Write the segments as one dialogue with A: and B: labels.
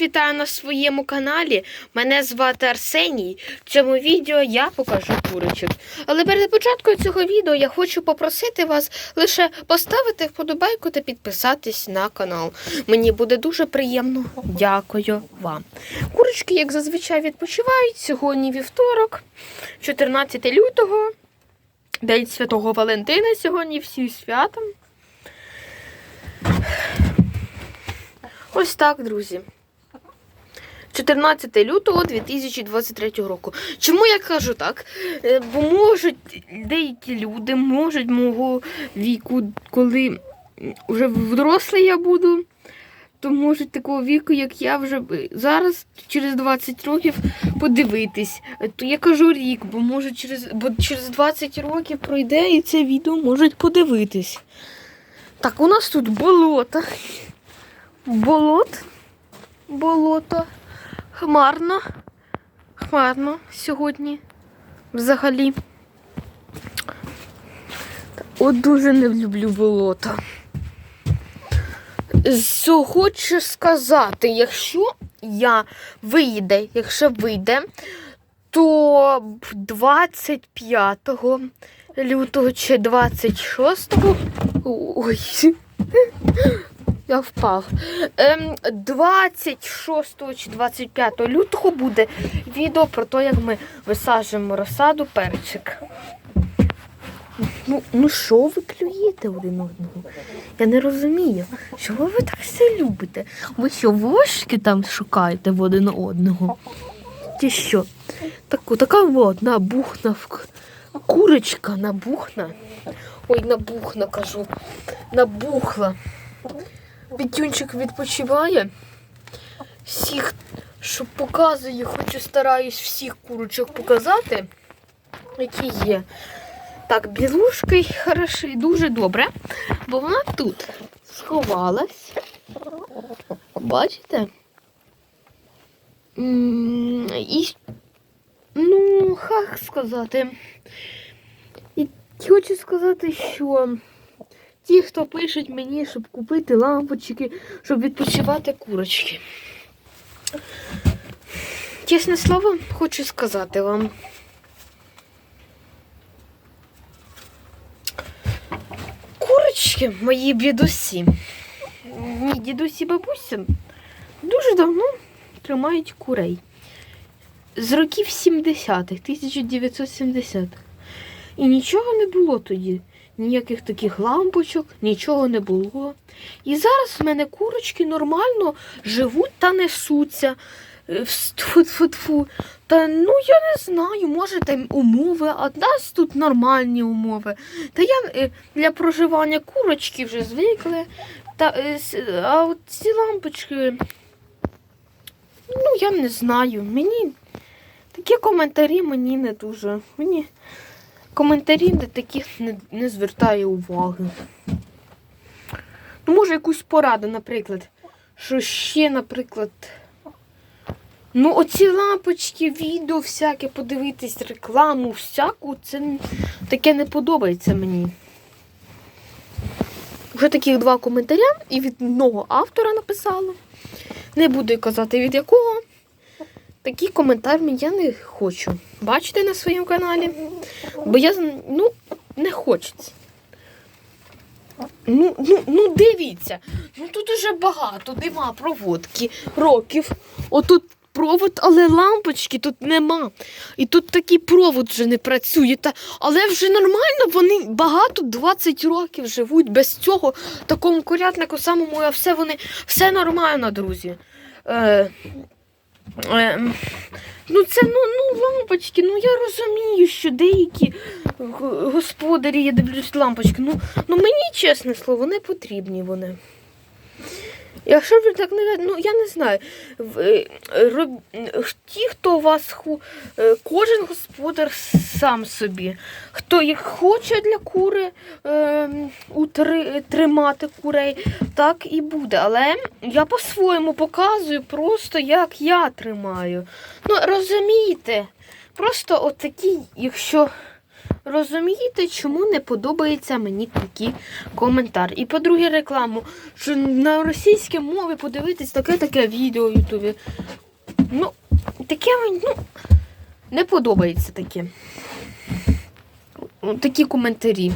A: Вітаю на своєму каналі. Мене звати Арсеній. В цьому відео я покажу курочок. Але перед початком цього відео я хочу попросити вас лише поставити вподобайку та підписатись на канал. Мені буде дуже приємно. Дякую вам. Курочки, як зазвичай, відпочивають. Сьогодні вівторок, 14 лютого, День Святого Валентина. Сьогодні всі святом. Ось так, друзі. 14 лютого 2023 року. Чому я кажу так? Е, Бо можуть деякі люди, можуть мого віку, коли вже дорослий я буду, то можуть такого віку, як я вже зараз, через 20 років, подивитись. Е, То я кажу рік, бо може через, бо через 20 років пройде і це відео можуть подивитись. Так, у нас тут болото. Болот. Болото. Хмарно. Хмарно сьогодні. Взагалі. От дуже не люблю болото. З- Хочу сказати, якщо я вийде, якщо вийде, то 25 лютого чи 26 ой, я впав. Ем, 26 чи 25 лютого буде відео про те, як ми висаджуємо розсаду перчик. Ну, ну що ви клюєте один одного? Я не розумію. Чого ви так все любите? Ви що, вошки там шукаєте в один одного? Чи що? Таку, така от набухна курочка набухна. Ой, набухна кажу. Набухла. Пітюнчик відпочиває. Всіх, що показую, хочу стараюсь всіх курочок показати, які є. Так, білушки хороші, дуже добре, бо вона тут сховалась. Бачите? І, ну, як сказати. І хочу сказати, що ті, хто пишуть мені, щоб купити лампочки, щоб відпочивати курочки. Чесне слово, хочу сказати вам. Курочки мої дідусі. Мій дідусь і бабуся дуже давно тримають курей. З років 70-х, 1970-х. І нічого не було тоді ніяких таких лампочок, нічого не було. І зараз в мене курочки нормально живуть та несуться. Е, вс- Тфу-тфу-тфу. Та ну я не знаю, може там умови, а в нас тут нормальні умови. Та я е, для проживання курочки вже звикли. Та, е, а от ці лампочки, ну я не знаю. Мені такі коментарі мені не дуже. Мені коментарі на таких не, не звертаю уваги. Ну, може, якусь пораду, наприклад. Що ще, наприклад. Ну, оці лампочки, відео всяке, подивитись, рекламу, всяку, це таке не подобається мені. Вже таких два коментаря і від одного автора написала. Не буду казати від якого. Такі коментарі я не хочу бачити на своєму каналі. Бо я ну, не хочеться. Ну, ну, ну дивіться, ну тут уже багато, нема проводки, років. Отут провод, але лампочки тут нема. І тут такий провод вже не працює. Та, але вже нормально, вони багато 20 років живуть без цього, такому курятнику самому, а все вони, все нормально, друзі. Е, Ну, це ну, ну лампочки. Ну я розумію, що деякі господарі, я дивлюсь лампочки. Ну, ну мені, чесне слово, не потрібні вони. Якщо ви так не ну я не знаю. Е, Ті, хто у вас е, кожен господар сам собі. Хто їх хоче для кури е, утри, тримати курей, так і буде. Але я по-своєму показую просто, як я тримаю. Ну, розумієте, просто от такі, якщо розумієте, чому не подобається мені такий коментар. І по-друге, рекламу, що на російській мові подивитись таке-таке відео в Ютубі. Ну, таке мені ну, не подобається таке. Такі коментарі.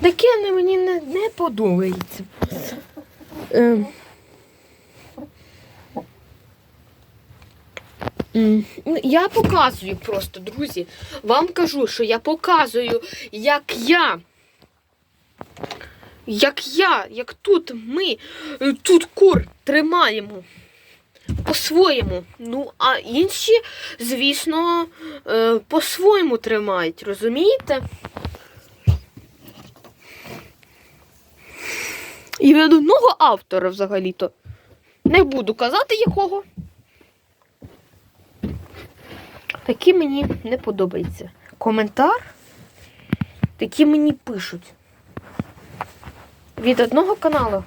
A: Таке мені не, не подобається. Ем. М, ну, Я показую просто, друзі. Вам кажу, що я показую, як я. Як я, як тут ми е, тут кур тримаємо по-своєму. Ну, а інші, звісно, е, по-своєму тримають, розумієте? І від одного автора взагалі-то. Не буду казати якого. Такі мені не подобається. Коментар. Такі мені пишуть. Від одного каналу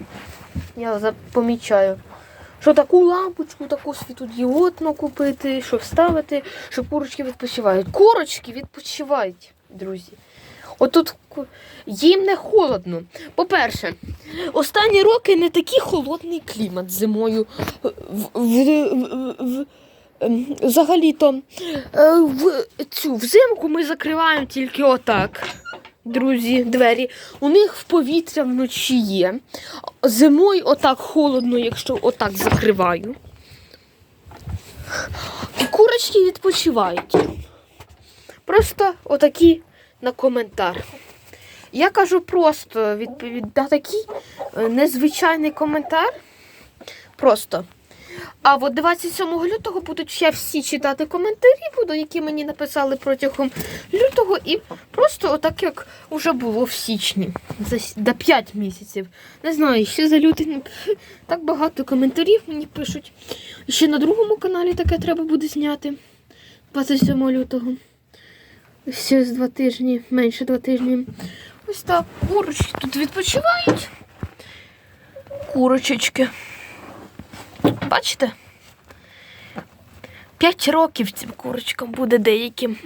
A: я помічаю, що таку лампочку, таку світодіодну купити, що вставити, що курочки відпочивають. Курочки відпочивають, друзі. Отут їм не холодно. По-перше, останні роки не такий холодний клімат зимою. В, в, в, в, взагалі-то е, в цю взимку ми закриваємо тільки отак. Друзі, двері. У них в повітря вночі є. Зимою отак холодно, якщо отак закриваю. І курочки відпочивають. Просто отакі на коментар. Я кажу просто відповідь на такий е, незвичайний коментар. Просто. А от 27 лютого будуть ще всі читати коментарі, буду, які мені написали протягом лютого, і просто отак, як вже було в січні, за до 5 місяців. Не знаю, ще за лютий так багато коментарів мені пишуть. Ще на другому каналі таке треба буде зняти 27 лютого. Ще з два тижні, менше два тижні. Ось так, курочки тут відпочивають. Курочечки. Бачите? П'ять років цим курочкам буде деяким.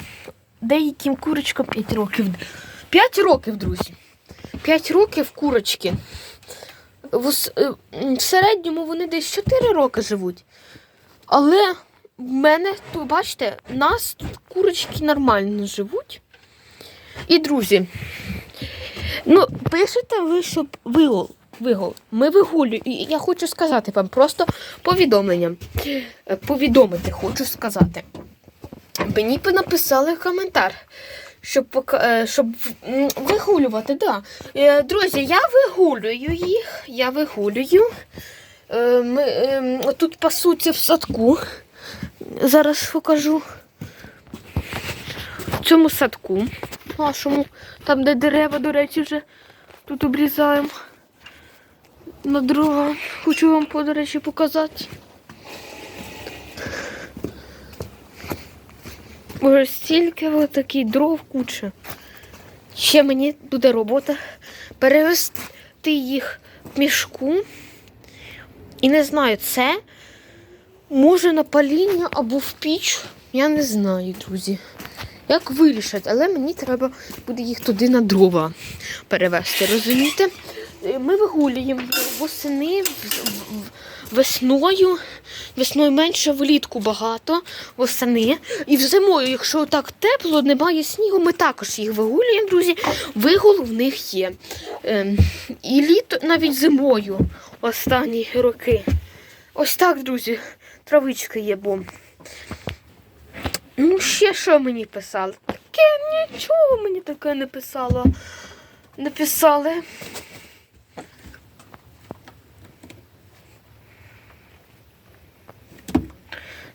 A: Деяким курочкам 5 років. 5 років, друзі. 5 років курочки. В, е, середньому вони десь 4 роки живуть. Але в мене, то, бачите, в нас тут курочки нормально живуть. І, друзі, ну, пишете ви, щоб вигул. Вигул. Ми вигулюємо. І я хочу сказати вам просто повідомлення. Е, Повідомити хочу сказати. Мені написали коментар, щоб, е, щоб вигулювати. Да. Е, Друзі, я вигулюю їх. Я вигулюю. Ми, е, тут пасуться в садку. Зараз покажу. В цьому садку нашому, там, де дерева, до речі, вже тут обрізаємо на дрова. Хочу вам, по- до речі, показати. Ось стільки ось такий дров куча. Ще мені буде робота перевести їх в мішку. І не знаю, це може на паління або в піч. Я не знаю, друзі. Як вирішать, але мені треба буде їх туди на дрова перевезти, розумієте? Е, Ми вигулюємо восени, весною. Весною менше, влітку багато, восени. І зимою, якщо так тепло, немає снігу, ми також їх вигулюємо, друзі. Вигул в них є. Ем, і літо навіть зимою останні роки. Ось так, друзі, травичка є бом. Ну, ще що мені писали? Таке нічого мені таке не писало. Не писали.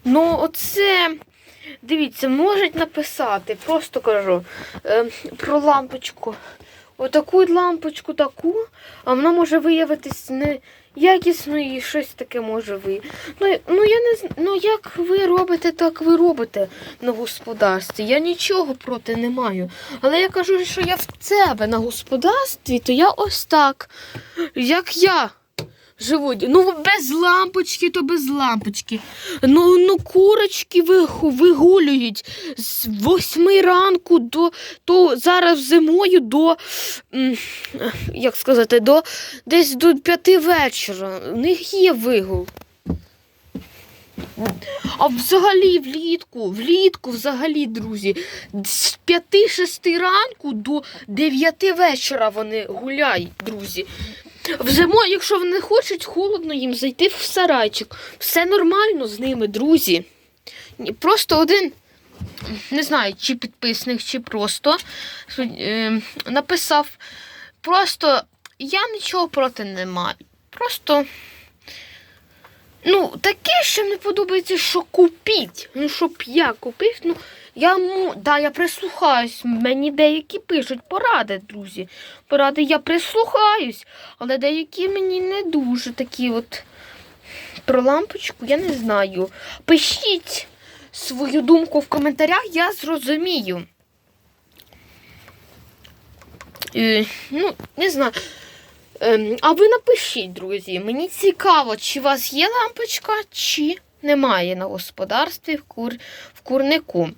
A: Ну, оце, дивіться, можуть написати, просто кажу, е, про лампочку. Отаку лампочку таку, а вона може виявитись не якісною і щось таке може ви. Ну, ну я не ну як ви робите, так ви робите на господарстві. Я нічого проти не маю. Але я кажу, що я в себе на господарстві, то я ось так, як я живуть. Ну, без лампочки, то без лампочки. Ну, ну курочки вигулюють з восьми ранку до то зараз зимою до як сказати, до десь до п'яти вечора. У них є вигул. А взагалі влітку, влітку, взагалі, друзі, з 5-6 ранку до 9 вечора вони гуляють, друзі. Зимою, якщо вони хочуть, холодно їм зайти в сарайчик. Все нормально з ними, друзі. Просто один, не знаю, чи підписник, чи просто е, написав. Просто я нічого проти не маю. Просто. Ну, таке, що не подобається, що купіть. Ну, щоб я купив, ну, я, мо- да, я прислухаюсь. Мені деякі пишуть поради, друзі. Поради я прислухаюсь, але деякі мені не дуже такі от про лампочку, я не знаю. Пишіть свою думку в коментарях, я зрозумію. Е, ну, не знаю. Ем, а ви напишіть, друзі. Мені цікаво, чи у вас є лампочка, чи немає на господарстві в, кур... в курнику.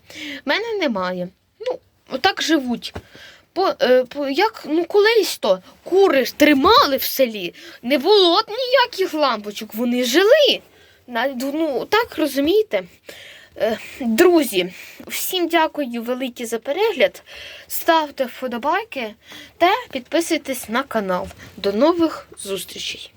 A: Мене немає. Ну, отак живуть. По, е, по, як, ну, колись то кури тримали в селі, не було ніяких лампочок, вони жили. Ну, так розумієте. Е, Друзі, всім дякую велике за перегляд. Ставте вподобайки та підписуйтесь на канал. До нових зустрічей!